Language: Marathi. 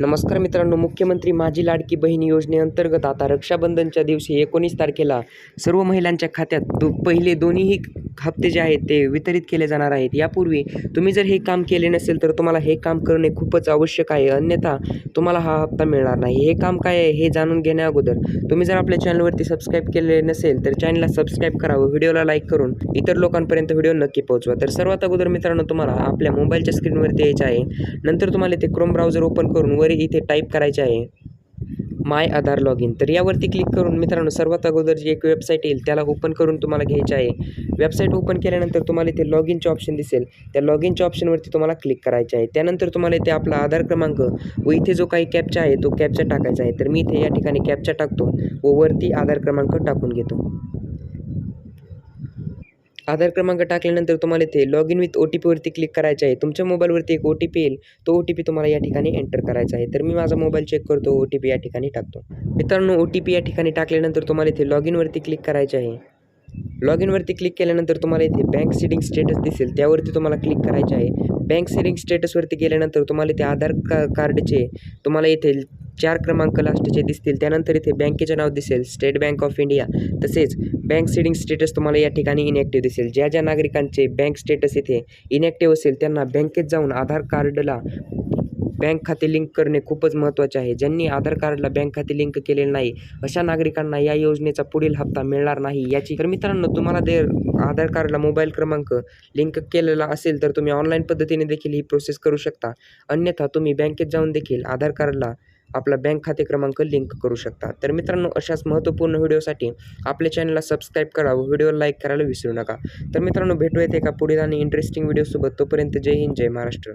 नमस्कार मित्रांनो मुख्यमंत्री माझी लाडकी बहीण योजनेअंतर्गत आता रक्षाबंधनच्या दिवशी एकोणीस तारखेला सर्व महिलांच्या खात्यात दो पहिले दोन्हीही हप्ते जे आहेत ते वितरित केले जाणार आहेत. यापूर्वी तुम्ही जर हे काम केले नसेल तर तुम्हाला हे काम करणे खूपच आवश्यक आहे. अन्यथा तुम्हाला हा हप्ता मिळणार नाही. हे काम काय आहे हे जाणून घेण्या अगोदर तुम्ही जर आपल्या चॅनलवरती सबस्क्राईब केलेले नसेल तर चॅनलला सबस्क्राईब करावं व्हिडिओला लाईक करून इतर लोकांपर्यंत व्हिडिओ नक्की पोहोचवा. तर सर्वात अगोदर मित्रांनो तुम्हाला आपल्या मोबाईलच्या स्क्रीनवरती यायचं आहे. नंतर तुम्हाला ते क्रोम ब्राउझर ओपन करून वर इथे टाईप करायचे आहे. माय आधार लॉग इन तर यावरती क्लिक करून मित्रांनो सर्वात अगोदर जी एक वेबसाईट येईल त्याला ओपन करून तुम्हाला घ्यायची आहे. वेबसाईट ओपन केल्यानंतर तुम्हाला इथे लॉग इनचे ऑप्शन दिसेल. त्या लॉग इनच्या ऑप्शनवरती तुम्हाला क्लिक करायचे आहे. त्यानंतर तुम्हाला इथे आपला आधार क्रमांक व इथे जो काही कॅपचा आहे तो कॅपचा टाकायचा आहे. तर मी इथे या ठिकाणी कॅपचा टाकतो व वरती आधार क्रमांक टाकून घेतो. आधार क्रमांक टाकल्यानंतर तुम्हाला इथे log in with O T पीवरती click करायचं आहे. तुमच्या मोबाईलवरती एक ओ टी पी येईल. तो ओ टी पी तुम्हाला या ठिकाणी एंटर करायचा आहे. तर मी माझा मोबाईल चेक करतो ओ टी पी या ठिकाणी टाकतो. मित्रांनो ओ टी पी या ठिकाणी टाकल्यानंतर तुम्हाला इथे लॉग इनवरती क्लिक करायचे आहे. लॉग इनवरती क्लिक केल्यानंतर तुम्हाला इथे बँक सिडिंग स्टेटस दिसेल. त्यावरती तुम्हाला क्लिक करायचे आहे. बँक सिडिंग स्टेटसवरती गेल्यानंतर तुम्हाला ते आधार का कार्डचे तुम्हाला येथे चार क्रमांक लास्टचे दिसतील. त्यानंतर इथे बँकेचे नाव दिसेल स्टेट बँक ऑफ इंडिया. तसेच बँक सेडिंग स्टेटस तुम्हाला या ठिकाणी इनॅक्टिव्ह दिसेल. ज्या ज्या नागरिकांचे बँक स्टेटस इथे इनॅक्टिव्ह असेल त्यांना बँकेत जाऊन आधार कार्डला बँक खाते लिंक करणे खूपच महत्त्वाचे आहे. ज्यांनी आधार कार्डला बँक खाते लिंक केलेले नाही अशा नागरिकांना या योजनेचा पुढील हप्ता मिळणार नाही याची तर मित्रांनो तुम्हाला दे आधार कार्डला मोबाईल क्रमांक लिंक केलेला असेल तर तुम्ही ऑनलाईन पद्धतीने देखील ही प्रोसेस करू शकता. अन्यथा तुम्ही बँकेत जाऊन देखील आधार कार्डला आपला बँक खाते क्रमांक लिंक करू शकता. तर मित्रांनो अशाच महत्त्वपूर्ण व्हिडिओसाठी आपल्या चॅनलला सबस्क्राईब करा व व्हिडिओ लाईक करायला विसरू नका. तर मित्रांनो भेटूयात एका पुढील आणि इंटरेस्टिंग व्हिडिओसोबत तोपर्यंत जय हिंद जय महाराष्ट्र.